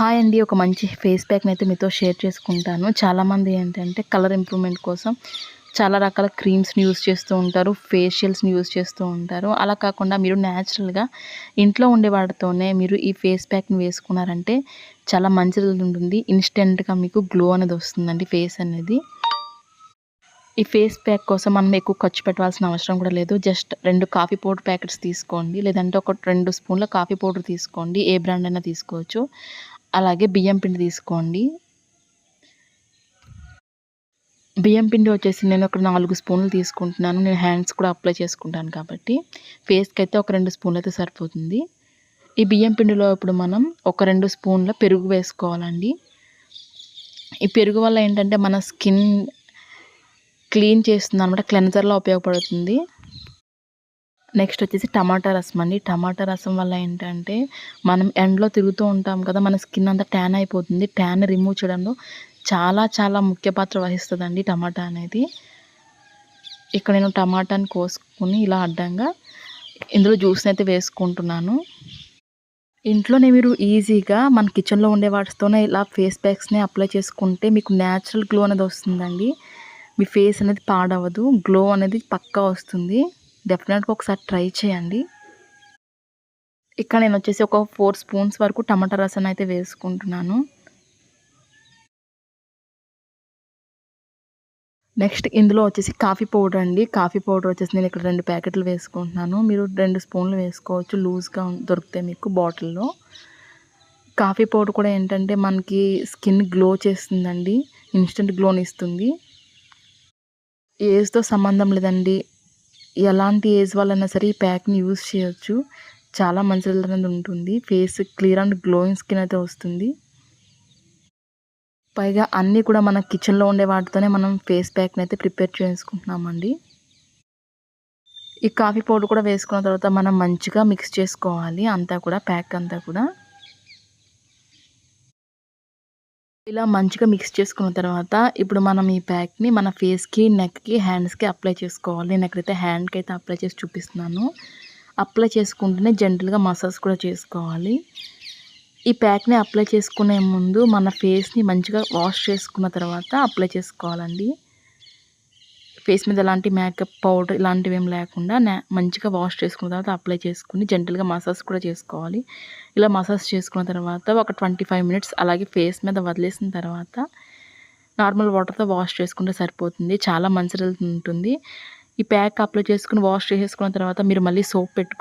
Hi అండి ఒక మంచి ఫేస్ ప్యాక్ని అయితే మీతో షేర్ చేసుకుంటాను. చాలామంది ఏంటంటే కలర్ ఇంప్రూవ్మెంట్ కోసం చాలా రకాల క్రీమ్స్ని యూస్ చేస్తూ ఉంటారు ఫేషియల్స్ని యూస్ చేస్తూ ఉంటారు. అలా కాకుండా మీరు న్యాచురల్గా ఇంట్లో ఉండే వాటితోనే మీరు ఈ ఫేస్ ప్యాక్ని వేసుకున్నారంటే చాలా మంచి ఉంటుంది. ఇన్స్టెంట్గా మీకు గ్లో అనేది వస్తుందండి ఫేస్ అనేది. ఈ ఫేస్ ప్యాక్ కోసం మనం ఎక్కువ ఖర్చు పెట్టాల్సిన అవసరం కూడా లేదు. జస్ట్ రెండు కాఫీ పౌడర్ ప్యాకెట్స్ తీసుకోండి. లేదంటే ఒక రెండు స్పూన్ల కాఫీ పౌడర్ తీసుకోండి. ఏ బ్రాండ్ అయినా తీసుకోవచ్చు. అలాగే బియ్యం పిండి తీసుకోండి. బియ్యం పిండి వచ్చేసి నేను ఒక నాలుగు స్పూన్లు తీసుకుంటున్నాను. నేను హ్యాండ్స్ కూడా అప్లై చేసుకుంటాను కాబట్టి. ఫేస్కి అయితే ఒక రెండు స్పూన్లు అయితే సరిపోతుంది. ఈ బియ్యం పిండిలో ఇప్పుడు మనం ఒక రెండు స్పూన్ల పెరుగు వేసుకోవాలండి. ఈ పెరుగు వల్ల ఏంటంటే మన స్కిన్ క్లీన్ చేస్తుంది అనమాట క్లెన్జర్లో ఉపయోగపడుతుంది. నెక్స్ట్ వచ్చేసి టమాటా రసం అండి. టమాటా రసం వల్ల ఏంటంటే మనం ఎండలో తిరుగుతూ ఉంటాం కదా మన స్కిన్ అంతా ట్యాన్ అయిపోతుంది. ట్యాన్ రిమూవ్ చేయడంలో చాలా చాలా ముఖ్య పాత్ర వహిస్తుందండి టమాటా అనేది. ఇక్కడ నేను టమాటాని కోసుకుని ఇలా అడ్డంగా ఇందులో జ్యూస్ని అయితే వేసుకుంటున్నాను. ఇంట్లోనే మీరు ఈజీగా మన కిచెన్లో ఉండే వాటితోనే ఇలా ఫేస్ ప్యాక్స్ని అప్లై చేసుకుంటే మీకు న్యాచురల్ గ్లో అనేది వస్తుందండి. మీ ఫేస్ అనేది పాడవదు గ్లో అనేది పక్కా వస్తుంది. డెఫినెట్గా ఒకసారి ట్రై చేయండి. ఇక్కడ నేను వచ్చేసి ఒక ఫోర్ స్పూన్స్ వరకు టమాటా రసం అయితే వేసుకుంటున్నాను. నెక్స్ట్ ఇందులో వచ్చేసి కాఫీ పౌడర్ అండి. కాఫీ పౌడర్ వచ్చేసి నేను ఇక్కడ రెండు ప్యాకెట్లు వేసుకుంటున్నాను. మీరు రెండు స్పూన్లు వేసుకోవచ్చు. లూజ్గా దొరుకుతాయి మీకు బాటిల్లో. కాఫీ పౌడర్ కూడా ఏంటంటే మనకి స్కిన్ గ్లో చేస్తుందండి. ఇన్స్టెంట్ గ్లోని ఇస్తుంది. ఏజ్తో సంబంధం లేదండి. ఎలాంటి ఏజ్ వాళ్ళైనా సరే ఈ ప్యాక్ని యూస్ చేయొచ్చు. చాలా మంచి రిజల్ట్ అనేది ఉంటుంది. Face clear and glowing skin అయితే వస్తుంది. పైగా అన్నీ కూడా మన కిచెన్లో ఉండే వాటితోనే మనం ఫేస్ ప్యాక్ని అయితే ప్రిపేర్ చేసుకుంటున్నామండి. ఈ కాఫీ పౌడర్ కూడా వేసుకున్న తర్వాత మనం మంచిగా మిక్స్ చేసుకోవాలి. అంతా కూడా ప్యాక్ అంతా కూడా. ఇలా మంచిగా మిక్స్ చేసుకున్న తర్వాత ఇప్పుడు మనం ఈ ప్యాక్ని మన ఫేస్కి నెక్కి హ్యాండ్స్కి అప్లై చేసుకోవాలి. నేను ఎక్కడైతే హ్యాండ్కి అయితే అప్లై చేసి చూపిస్తున్నాను అప్లై చేసుకుంటూనే జెంటల్గా మసాజ్ కూడా చేసుకోవాలి. ఈ ప్యాక్ని అప్లై చేసుకునే ముందు మన ఫేస్ని మంచిగా వాష్ చేసుకున్న తర్వాత అప్లై చేసుకోవాలండి. ఫేస్ మీద ఎలాంటి మేకప్ పౌడర్ ఇలాంటివి ఏం లేకుండా మంచిగా వాష్ చేసుకున్న తర్వాత అప్లై చేసుకుని జెంటల్గా మసాజ్ కూడా చేసుకోవాలి. ఇలా మసాజ్ చేసుకున్న తర్వాత ఒక ట్వంటీ ఫైవ్ మినిట్స్ అలాగే ఫేస్ మీద వదిలేసిన తర్వాత నార్మల్ వాటర్తో వాష్ చేసుకుంటే సరిపోతుంది. చాలా మంచి రిజల్ట్ ఉంటుంది. ఈ ప్యాక్ అప్లై చేసుకుని వాష్ చేసుకున్న తర్వాత మీరు మళ్ళీ సోప్ పెట్టుకో